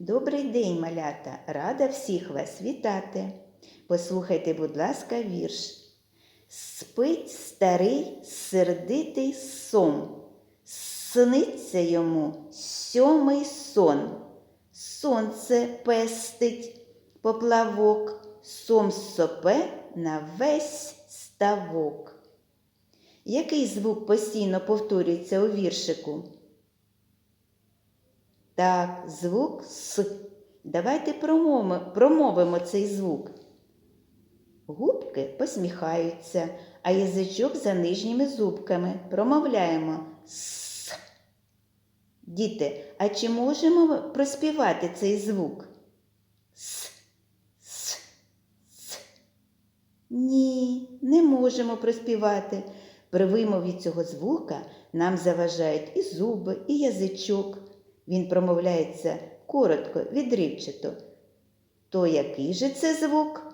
Добрий день, малята! Рада всіх вас вітати. Послухайте, будь ласка, вірш. Спить старий сердитий сом, сниться йому сьомий сон. Сонце пестить поплавок, сом сопе на весь ставок. Який звук постійно повторюється у віршику? Так, звук С. Давайте промовимо, цей звук. Губки посміхаються, а язичок за нижніми зубками. Промовляємо С. Діти, а чи можемо проспівати цей звук? С. С. С. Ні, не можемо проспівати. При вимові цього звука нам заважають і зуби, і язичок. Він промовляється коротко, відривчато. То який же це звук?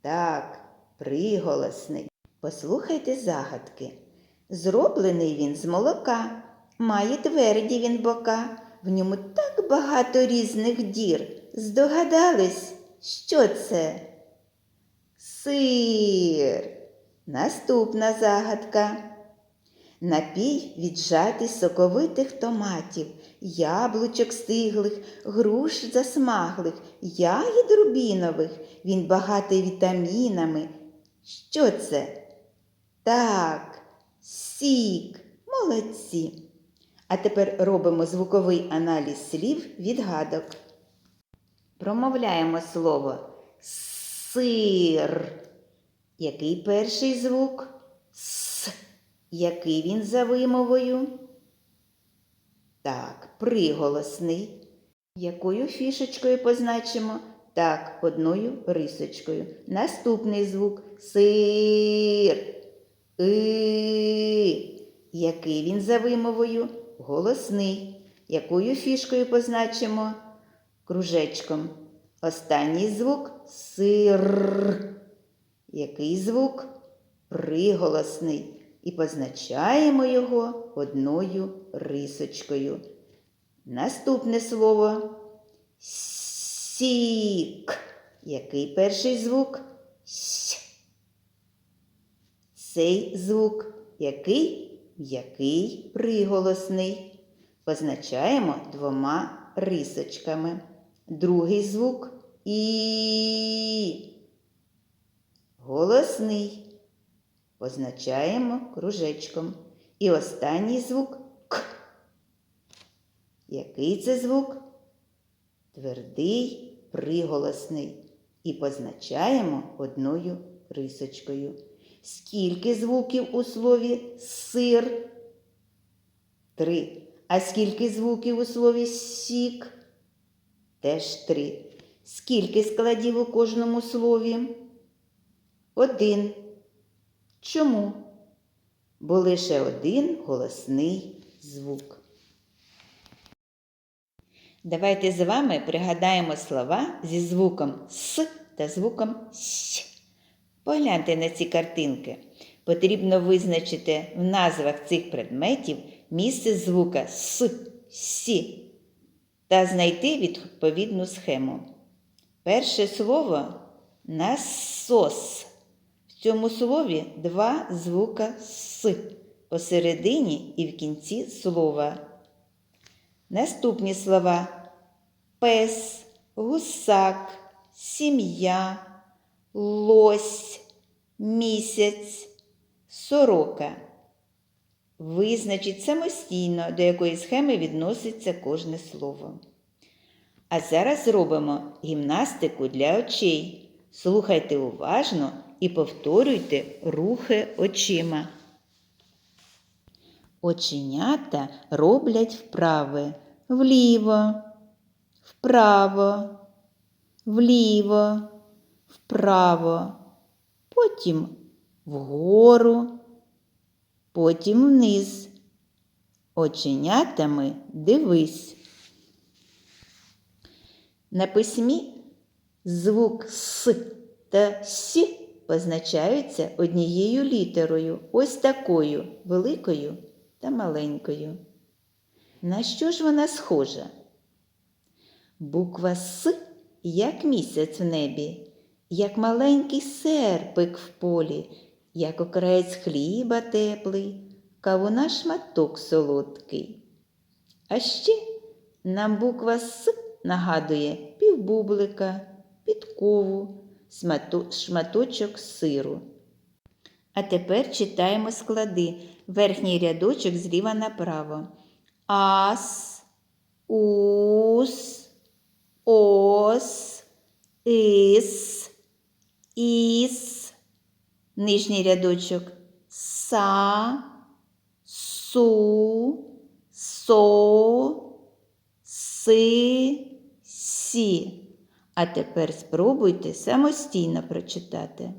Так, приголосний. Послухайте загадки. Зроблений він з молока, має тверді він бока, в ньому так багато різних дір. Здогадались, що це? Сир. Наступна загадка. Напій віджатий соковитих томатів, яблучок стиглих, груш засмаглих, ягід рубінових. Він багатий вітамінами. Що це? Так, сік. Молодці. А тепер робимо звуковий аналіз слів відгадок. Промовляємо слово сир. Який перший звук? С. Який він за вимовою? Так, приголосний. Якою фішечкою позначимо? Так, одною рисочкою. Наступний звук сир. И. Який він за вимовою? Голосний. Якою фішкою позначимо? Кружечком. Останній звук сир. Який звук? Приголосний. І позначаємо його одною рисочкою. Наступне слово сік. Який перший звук? С. Цей звук який? М'який приголосний. Позначаємо двома рисочками. Другий звук і. Голосний. Позначаємо кружечком. І останній звук К. Який це звук? Твердий приголосний. І позначаємо одною рисочкою. Скільки звуків у слові сир? Три. А скільки звуків у слові сік? Теж три. Скільки складів у кожному слові? Один. Чому? Бо лише один голосний звук. Давайте з вами пригадаємо слова зі звуком С та звуком С. Погляньте на ці картинки. Потрібно визначити в назвах цих предметів місце звука С, Сі та знайти відповідну схему. Перше слово насос. Цьому слові два звука С посередині і в кінці слова. Наступні слова пес, гусак, сім'я, лось, місяць, сорока. Визначіть самостійно, до якої схеми відноситься кожне слово. А зараз зробимо гімнастику для очей. Слухайте уважно і повторюйте рухи очима. Оченята роблять вправи вліво, вправо, вліво, вправо, потім вгору, потім вниз. Оченятами дивись. На письмі звук С та С позначаються однією літерою, ось такою великою та маленькою. На що ж вона схожа? Буква С, як місяць в небі, як маленький серпик в полі, як окраєць хліба теплий, кавуна шматок солодкий. А ще нам буква С нагадує півбублика, підкову, шматочок сиру. А тепер читаємо склади. Верхній рядочок зліва направо. Ас, ус, ос, ис, іс. Нижній рядочок са, су, со, си, сі. А тепер спробуйте самостійно прочитати.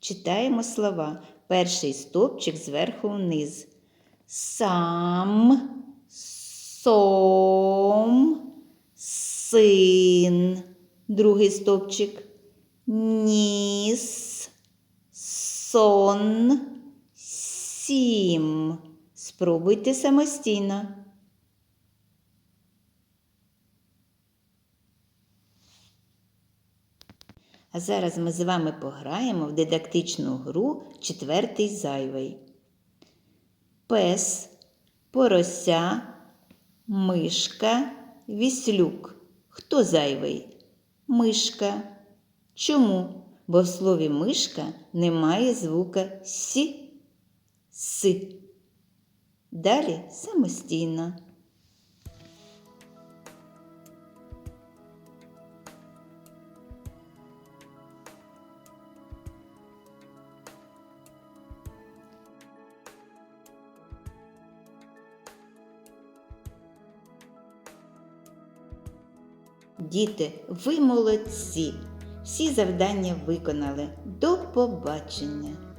Читаємо слова. Перший стовпчик зверху вниз. Сам, сом, син. Другий стовпчик. Ніс, сон, сім. Спробуйте самостійно. А зараз ми з вами пограємо в дидактичну гру четвертий зайвий. Пес, порося, мишка, віслюк. Хто зайвий? Мишка. Чому? Бо в слові мишка немає звука сі, си. Далі самостійно. Діти, ви молодці! Всі завдання виконали. До побачення!